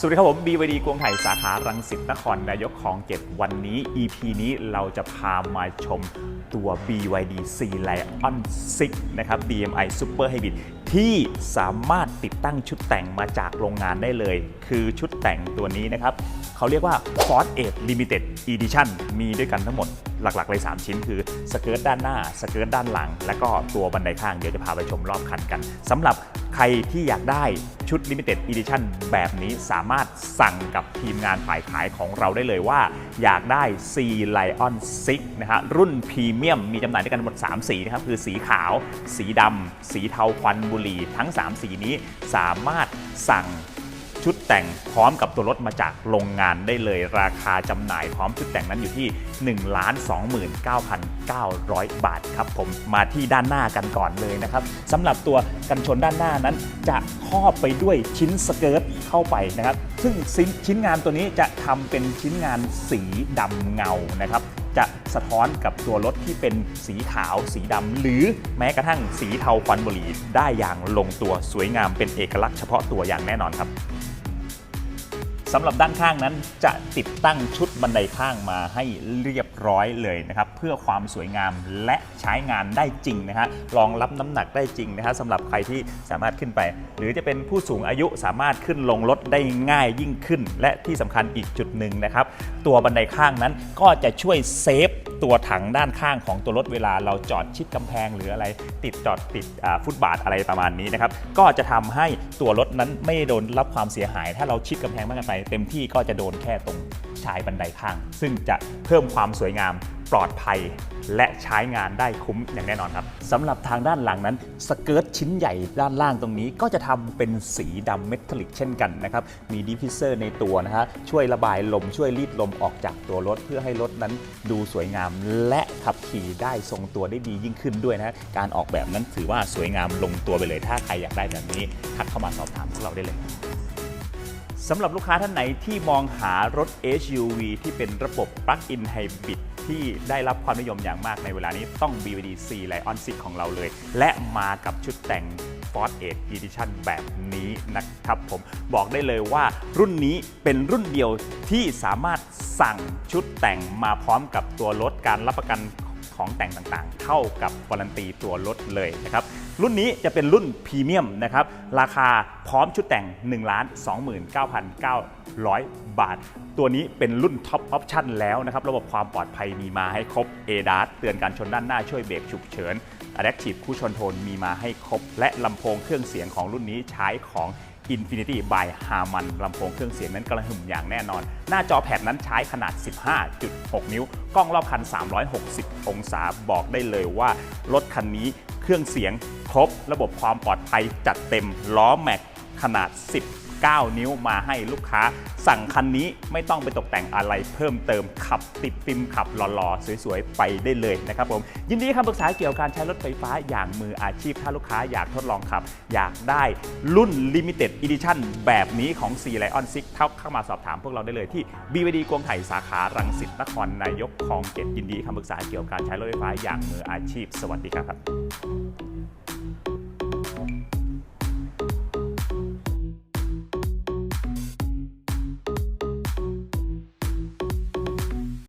สวัสดีครับผม BYD กวงไถ่สาขารังสิตนครนายกของเจ็ดวันนี้ EP นี้เราจะพามาชมตัว BYD C Lion 6 นะครับ DMI Super Hybrid ที่สามารถติดตั้งชุดแต่งมาจากโรงงานได้เลย คือชุดแต่งตัวนี้นะครับ เขาเรียกว่า Ford 8 Limited Edition มีด้วยกันทั้งหมดหลักๆเลย 3 ชิ้นคือสเกิร์ตด้านหน้า สเกิร์ตด้านหลัง และก็ตัวบันไดข้างเดี๋ยวจะพาไปชมรอบคันกันสำหรับใครที่อยากได้ชุด Limited Edition แบบนี้สามารถสั่งกับทีมงานฝ่ายขายของเราได้เลยว่า อยากได้ C Lion 6นะฮะรุ่นพรีเมียมมีจำหน่ายด้วยกันหมด 3 สีนะครับ คือสีขาว สีดำสีเทาควันบุหรี่ทั้ง 3 สีนี้สามารถสั่ง ชุดแต่งพร้อมกับตัวรถมาจากโรงงานได้เลย ราคาจำหน่ายพร้อมชุดแต่งนั้นอยู่ที่ 1 29,900 บาทครับผมมาที่ด้านหน้ากันก่อนเลยนะครับสำหรับตัวกันชนด้านหน้านั้นจะครอบไปด้วยชิ้นสเกิร์ตเข้าไปนะครับ ซึ่งชิ้นงานตัวนี้จะทำเป็นชิ้นงานสีดำเงานะครับจะสะท้อนกับตัวรถที่เป็นสีขาว สีดำหรือแม้กระทั่งสีเทาควันบุหรี่ได้อย่างลงตัวสวยงามเป็นเอกลักษณ์เฉพาะตัวอย่างแน่นอนครับ สำหรับด้านข้างนั้นจะติดตั้งชุดบันไดข้างมาให้เรียบร้อยเลยนะครับเพื่อความสวยงามและใช้งานได้จริงนะฮะรองรับน้ำหนักได้จริงนะฮะสำหรับใครที่สามารถขึ้นไป หรือจะเป็นผู้สูงอายุสามารถขึ้นลงรถได้ง่ายยิ่งขึ้น และที่สำคัญอีกจุดหนึ่งนะครับ ตัวบันไดข้างนั้นก็จะช่วยเซฟตัวถังด้านข้างของตัวรถเวลาเราจอดชิดกำแพงหรืออะไรติดจอดติดฟุตบาทอะไรประมาณนี้นะครับก็จะทำให้ตัวรถนั้นไม่โดนรับความเสียหาย ถ้าเราชิดกำแพงมากเกินไป เต็มที่ก็จะโดนแค่ตรงชายบันไดข้าง ซึ่งจะเพิ่มความสวยงาม ปลอดภัย และใช้งานได้คุ้มอย่างแน่นอนครับสำหรับทางด้านหลังนั้น สเกิร์ตชิ้นใหญ่ด้านล่างตรงนี้ก็จะทำเป็นสีดำเมทัลลิกเช่นกันนะครับ มีดิฟฟิเซอร์ในตัวนะฮะช่วยระบายลมช่วยรีดลมออกจากตัวรถ เพื่อให้รถนั้นดูสวยงาม และขับขี่ได้ทรงตัวได้ดียิ่งขึ้นด้วยนะฮะการออกแบบนั้นถือว่าสวยงามลงตัวไปเลย ถ้าใครอยากได้แบบนี้ทักเข้ามาสอบถามพวกเราได้เลยสำหรับลูกค้าท่านไหนที่มองหารถ SUV ที่เป็นระบบ Plug-in Hybrid ที่ได้รับความนิยมอย่างมากในเวลานี้ต้อง BVD C Lion 6ของเราเลย และมากับชุดแต่ง Ford 8 Edition แบบนี้นะครับผมบอกได้เลยว่ารุ่นนี้เป็นรุ่นเดียวที่สามารถสั่งชุดแต่งมาพร้อมกับตัวรถการรับประกัน ของแต่งต่างๆ เท่ากับวารันตีตัวรถเลยนะครับรุ่นนี้จะเป็นรุ่นพรีเมียมนะครับราคาพร้อมชุดแต่ง 1 29,900 บาท ตัวนี้เป็นรุ่นท็อปออปชั่นแล้วนะครับระบบความปลอดภัยมีมาให้ครบ ADAS เตือนการชนด้านหน้าช่วยเบรกฉุกเฉิน Adaptive คู่ชนโทนมีมาให้ครบ และลำโพงเครื่องเสียงของรุ่นนี้ใช้ของ Infinity by Harman ลำโพงเครื่องเสียงนั้นกระหึ่มอย่างแน่นอน หน้าจอแผ่นนั้นใช้ขนาด 15.6 นิ้ว กล้องรอบคัน 360 องศาบอกได้เลยว่า รถคันนี้เครื่องเสียงครบ ระบบความปลอดภัยจัดเต็มล้อแม็กขนาด 9 นิ้วมาให้ลูกค้า สั่งคันนี้ไม่ต้องไปตกแต่งอะไรเพิ่มเติมขับติดฟิล์มขับหล่อๆ สวยๆ ไปได้เลยนะครับผม ยินดีคำปรึกษาเกี่ยวกับการใช้รถไฟฟ้าอย่างมืออาชีพ ถ้าลูกค้าอยากทดลองขับ อยากได้รุ่น Limited Edition แบบนี้ของ C Lion 6เท่าเข้ามาสอบถามพวกเราได้เลยที่ BVD กวงไถ่สาขารังสิตนครนายกคลองเจ็ดยินดีคำปรึกษาเกี่ยวกับการใช้รถไฟฟ้าอย่างมืออาชีพ สวัสดีครับ